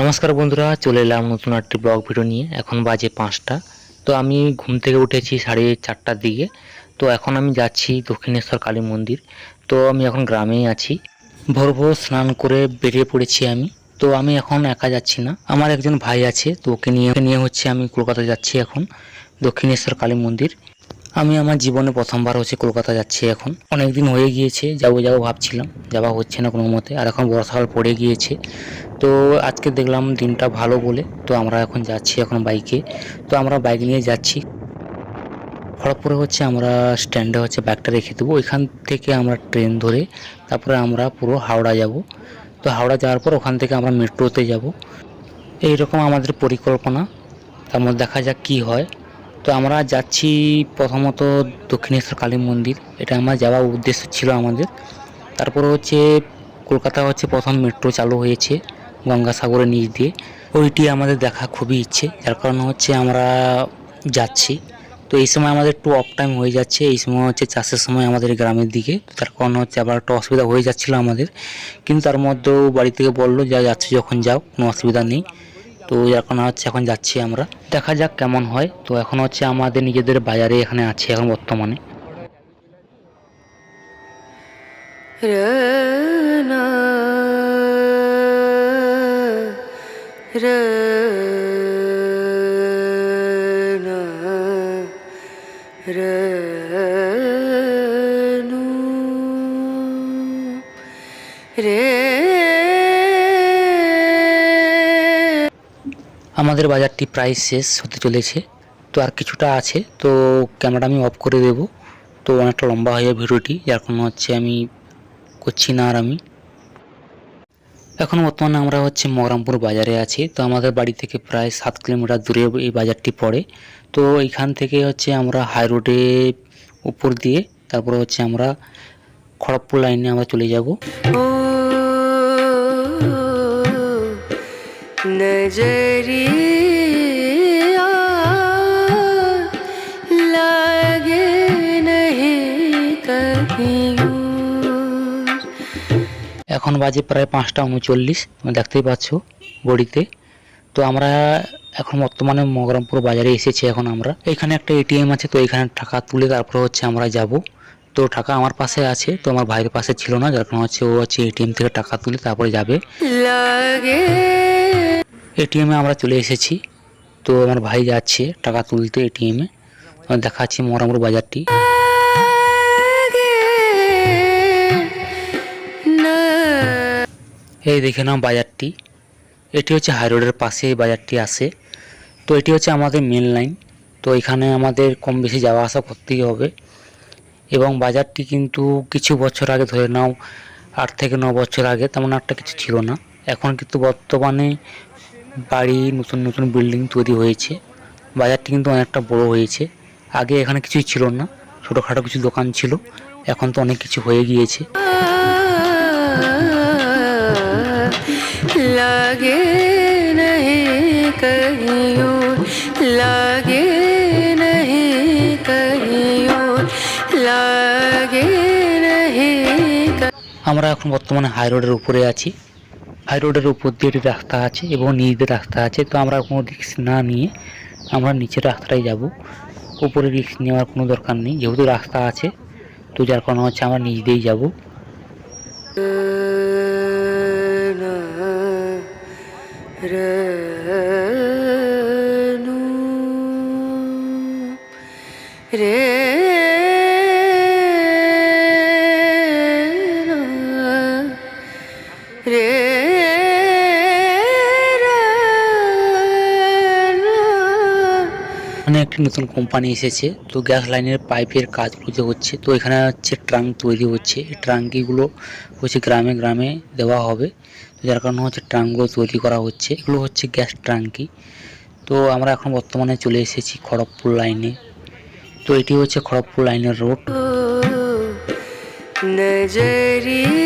নমস্কার বন্ধুরা, চলে এলাম নতুন একটি ব্লগ ভিডিও নিয়ে। এখন বাজে পাঁচটা। তো আমি ঘুম থেকে উঠেছি সাড়ে চারটার দিকে। তো এখন আমি যাচ্ছি দক্ষিণেশ্বর কালী মন্দির। তো আমি এখন গ্রামেই আছি। ভোর ভোর স্নান করে বেরিয়ে পড়েছি আমি। তো আমি এখন একা যাচ্ছি না। আমার একজন ভাই আছে, তো ওকে নিয়ে নিয়ে হচ্ছে আমি কলকাতা যাচ্ছি এখন, দক্ষিণেশ্বর কালী মন্দির। আমি আমার জীবনে প্রথমবার হচ্ছে কলকাতা যাচ্ছি এখন। অনেক দিন হয়ে গিয়েছে, যাব যাব ভাবছিলাম, যাওয়া হচ্ছে না কোনো মতে। আর এখন বর্ষাকাল পড়ে গিয়েছে। তো আজকে দেখলাম দিনটা ভালো বলে, তো আমরা এখন যাচ্ছি এখন বাইকে। তো আমরা বাইক নিয়ে যাচ্ছি। খড়গপুরে হচ্ছে আমরা স্ট্যান্ডে হচ্ছে ব্যাগটা রেখে দেবো। ওইখান থেকে আমরা ট্রেন ধরে তারপরে আমরা পুরো হাওড়া যাব। তো হাওড়া যাওয়ার পর ওখান থেকে আমরা মেট্রোতে যাব। এইরকম আমাদের পরিকল্পনা। তার মধ্যে দেখা যাক কী হয়। তো আমরা যাচ্ছি প্রথমত দক্ষিণেশ্বর কালী মন্দির। এটা আমার যাওয়ার উদ্দেশ্য ছিল আমাদের। তারপরে হচ্ছে কলকাতা হচ্ছে প্রথম মেট্রো চালু হয়েছে গঙ্গাসাগরের নিচ দিয়ে। ওইটি আমাদের দেখা খুবই ইচ্ছে, যার কারণে হচ্ছে আমরা যাচ্ছি। তো এই সময় আমাদের একটু অফ টাইম হয়ে যাচ্ছে, এই সময় হচ্ছে চাষের সময় আমাদের গ্রামের দিকে। তার কারণে হচ্ছে আবার একটু অসুবিধা হয়ে যাচ্ছিল আমাদের। কিন্তু তার মধ্যেও বাড়ি থেকে বলল, যা যাচ্ছে যখন যাও, কোনো অসুবিধা নেই। তো এখন হচ্ছে, এখন যাচ্ছি আমরা। দেখা যাক কেমন হয়। তো এখন হচ্ছে আমাদের নিজেদের বাজারে এখানে আছে এখন বর্তমানে। রনা আমাদের বাজারটি প্রায় শেষ হতে চলেছে, তো আর কিছুটা আছে, তো ক্যামেরাটা আমি অফ করে দেব। তো অনেকটা লম্বা হয়ে যাবে ভিডিওটি, যার কোনো হচ্ছে আমি করছি না আর আমি। এখন বর্তমানে আমরা হচ্ছে মগরামপুর বাজারে আছি, তো আমাদের বাড়ি থেকে প্রায় সাত কিলোমিটার দূরে এই বাজারটি পড়ে। তো এইখান থেকে হচ্ছে আমরা হাই রোডে উপর দিয়ে, তারপরে হচ্ছে আমরা খড়গপুর লাইনে আমরা চলে যাব। नजरिया लागे नहीं कहीं और। এখন বাজে প্রায় পাঁচটা উনচল্লিশ তুমি দেখতেই পাচ্ছ গড়িতে তো আমরা এখন বর্তমানে মগরামপুর বাজারে এসেছি এখন আমরা এখানে একটা এটিএম আছে তো এখানে টাকা তুলে তারপরে হচ্ছে আমরা যাব তো টাকা আমার পাশে আছে তো আমার ভাইয়ের পাশে ছিল না যার কারণে হচ্ছে ও হচ্ছে এটিএম থেকে টাকা তুলে তারপরে যাবে लागे এটিএমে আমরা চলে এসেছি। তো আমার ভাই যাচ্ছে টাকা তুলতে এটিএমে দেখাচ্ছি মরামর বাজারটি। এই দেখে নাম বাজারটি। এটি হচ্ছে হাই রোডের পাশে এই বাজারটি আসে তো এটি হচ্ছে আমাদের মেন লাইন তো এখানে আমাদের কম বেশি যাওয়া আসা করতেই হবে। এবং বাজারটি কিন্তু কিছু বছর আগে ধরে নাও, আট থেকে ন বছর আগে তেমন একটা কিছু ছিল না। এখন কিন্তু বর্তমানে বাড়ি নতুন নতুন বিল্ডিং তৈরি হয়েছে। বাজারটি কিন্তু অনেকটা বড় হয়েছে। আগে এখানে কিছুই ছিল না। ছোটোখাটো কিছু দোকান ছিল। এখন তো অনেক কিছু হয়ে গিয়েছে। লাগে লাগে আমরা এখন বর্তমানে হাই রোডের উপরে আছি। হাই রোডের উপর দিয়ে রাস্তা আছে এবং দিয়ে রাস্তা আছে, তো আমরা কোনো রিক্স না নিয়ে আমরা নিচের রাস্তাটাই যাব। উপরে রিক্স নেওয়ার কোনো দরকার নেই, যেহেতু রাস্তা আছে, তো যার কারণে হচ্ছে আমরা নিচ যাব। रनु একটি নতুন কোম্পানি এসেছে। তো গ্যাস লাইনের পাইপের কাজগুলো যে হচ্ছে। তো এখানে হচ্ছে ট্রাঙ্ক তৈরি হচ্ছে। এই ট্রাঙ্কিগুলো হচ্ছে গ্রামে গ্রামে দেওয়া হবে। তো যার কারণে হচ্ছে ট্রাঙ্কগুলো তৈরি করা হচ্ছে। এগুলো হচ্ছে গ্যাস ট্রাঙ্কি তো আমরা এখন বর্তমানে চলে এসেছি খড়গপুর লাইনে তো এটি হচ্ছে খড়গপুর লাইনের রোড নজরিয়া।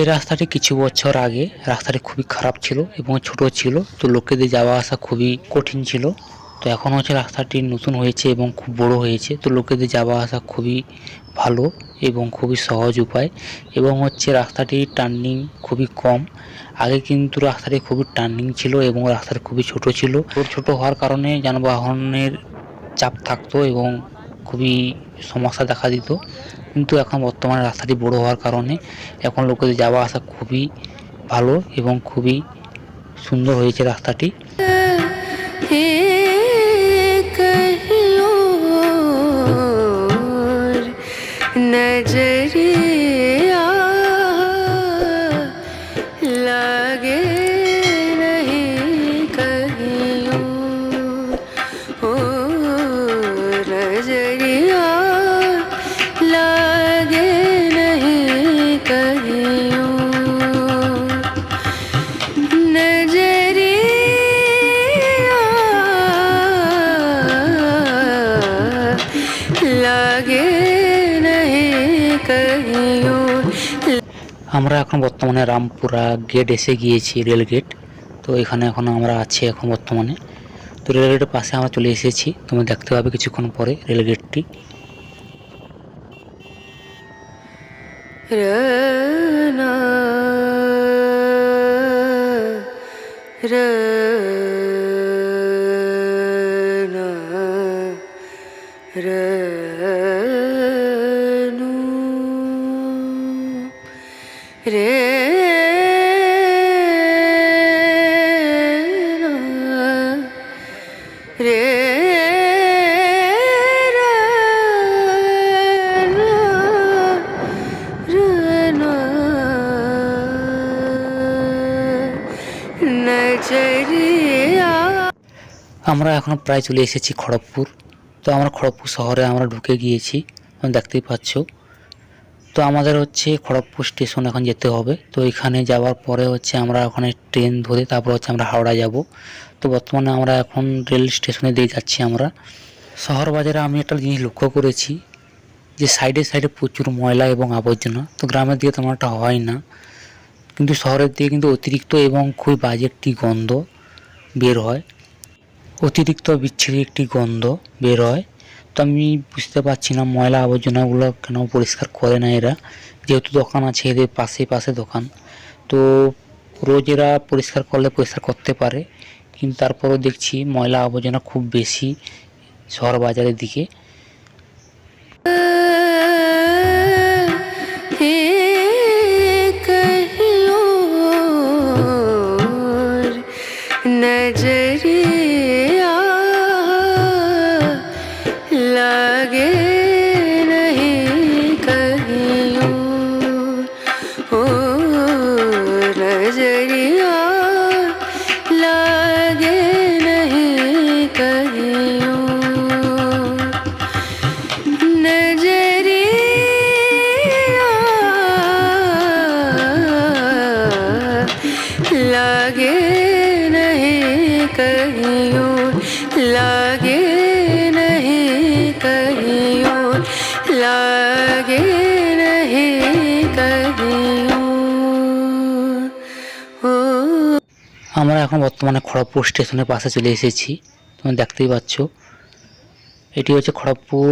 এই রাস্তাটি কিছু বছর আগে রাস্তাটি খুবই খারাপ ছিল এবং ছোট ছিল। তো লোকেদের যাওয়া আসা খুবই কঠিন ছিল। তো এখন হচ্ছে রাস্তাটি নতুন হয়েছে এবং খুব বড় হয়েছে। তো লোকেদের যাওয়া আসা খুবই ভালো এবং খুবই সহজ উপায় এবং হচ্ছে রাস্তাটির টার্নিং খুবই কম। আগে কিন্তু রাস্তাটি খুবই টার্নিং ছিল এবং রাস্তাটি খুবই ছোট ছিল। ছোট ছোট হওয়ার কারণে যানবাহনের চাপ থাকতো এবং খুবই সমস্যা দেখা দিত। কিন্তু এখন বর্তমানে রাস্তাটি বড় হওয়ার কারণে এখন লোকেদের যাওয়া আসা খুবই ভালো এবং খুবই সুন্দর হয়েছে রাস্তাটি। আমরা এখন বর্তমানে রামপুরা গেট এসে গিয়েছি রেল গেট তো এখানে এখন আমরা আছি এখন বর্তমানে। তো রেল গেটের পাশে আমরা চলে এসেছি। তুমি দেখতে পাবে কিছুক্ষণ পরে রেল গেটটি আমরা এখন প্রায় চলে এসেছি খড়গপুর। তো আমরা খড়গপুর শহরে আমরা ঢুকে গিয়েছি দেখতেই পাচ্ছ। তো আমাদের হচ্ছে খড়গপুর স্টেশন এখন যেতে হবে। তো এখানে যাওয়ার পরে হচ্ছে আমরা ওখানে ট্রেন ধরে তারপর হচ্ছে আমরা হাওড়া যাব। তো বর্তমানে আমরা এখন রেল স্টেশনে দিয়ে যাচ্ছি আমরা। শহর বাজারে আমি একটা জিনিস লক্ষ্য করেছি, যে সাইডে সাইডে প্রচুর ময়লা এবং আবর্জনা। তো গ্রামের দিকে তেমন একটা হয় না। কিন্তু শহরের দিকে কিন্তু অতিরিক্ত এবং খুবই বাজে একটি গন্ধ বের হয়। অতিরিক্ত বিচ্ছিরি একটি গন্ধ বের হয় তো আমি বুঝতে পারছি না ময়লা আবর্জনাগুলো কেন পরিষ্কার করে না এরা। যেহেতু দোকান আছে, এদের পাশে পাশে দোকান। তো রোজ এরা পরিষ্কার করলে পরিষ্কার করতে পারে। কিন্তু তারপরেও দেখছি ময়লা আবর্জনা খুব বেশি শহর বাজারের দিকে। আমরা এখন বর্তমানে খড়গপুর স্টেশনের পাশে চলে এসেছি। তোমরা দেখতেই পাচ্ছ। এটি হচ্ছে খড়গপুর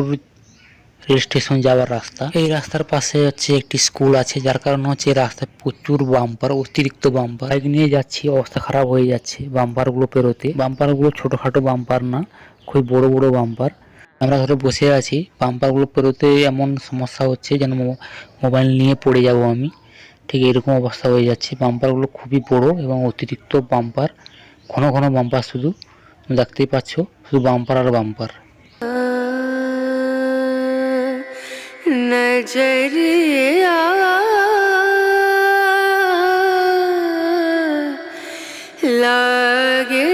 রেল স্টেশন যাওয়ার রাস্তা। এই রাস্তার পাশে হচ্ছে একটি স্কুল আছে, যার কারণে হচ্ছে রাস্তায় প্রচুর বাম্পার, অতিরিক্ত বাম্পার। বাইক নিয়ে যাচ্ছি, অবস্থা খারাপ হয়ে যাচ্ছে বাম্পারগুলো পেরোতে। বাম্পারগুলো ছোটোখাটো বাম্পার না, খুবই বড় বড় বাম্পার। আমরা ধরে বসে আছি, বাম্পারগুলো পেরোতে এমন সমস্যা হচ্ছে যেন মোবাইল নিয়ে পড়ে যাব আমি। ঠিক এরকম অবস্থা হয়ে যাচ্ছে বাম্পারগুলো খুবই বড় এবং অতিরিক্ত বাম্পার ঘন ঘন বাম্পার শুধু তুমি দেখতেই পাচ্ছ শুধু বাম্পার আর বাম্পার नजरिया लागे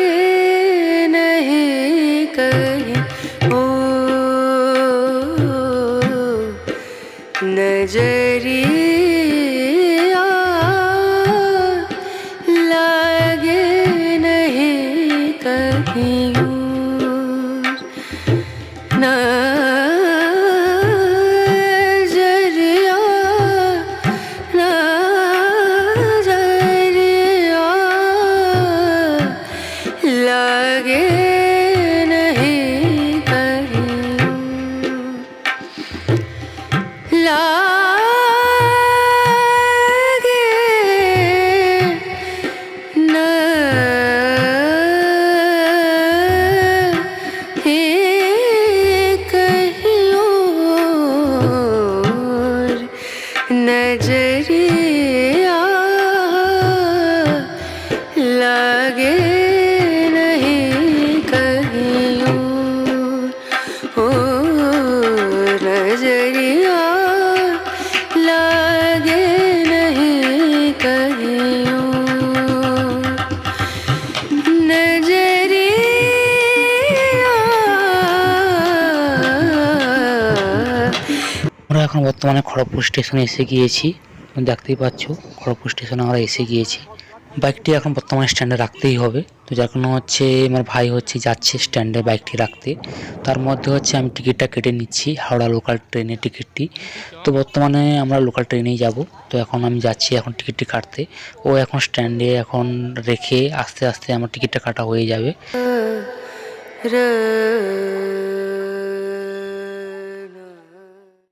नहीं कहीं ओ नजरिया এখন বর্তমানে খড়গপুর স্টেশনে এসে গিয়েছি। দেখতেই পাচ্ছ, খড়গপুর স্টেশনে আমরা এসে গিয়েছি। বাইকটি এখন বর্তমানে স্ট্যান্ডে রাখতেই হবে। তো যার কারণে হচ্ছে, আমার ভাই হচ্ছে যাচ্ছে স্ট্যান্ডে বাইকটি রাখতে। তার মধ্যে হচ্ছে আমি টিকিটটা কেটে নিচ্ছি, হাওড়া লোকাল ট্রেনের টিকিটটি। তো বর্তমানে আমরা লোকাল ট্রেনেই যাব। তো এখন আমি যাচ্ছি এখন টিকিটটি কাটতে। ও এখন স্ট্যান্ডে এখন রেখে আস্তে আস্তে আমার টিকিটটা কাটা হয়ে যাবে।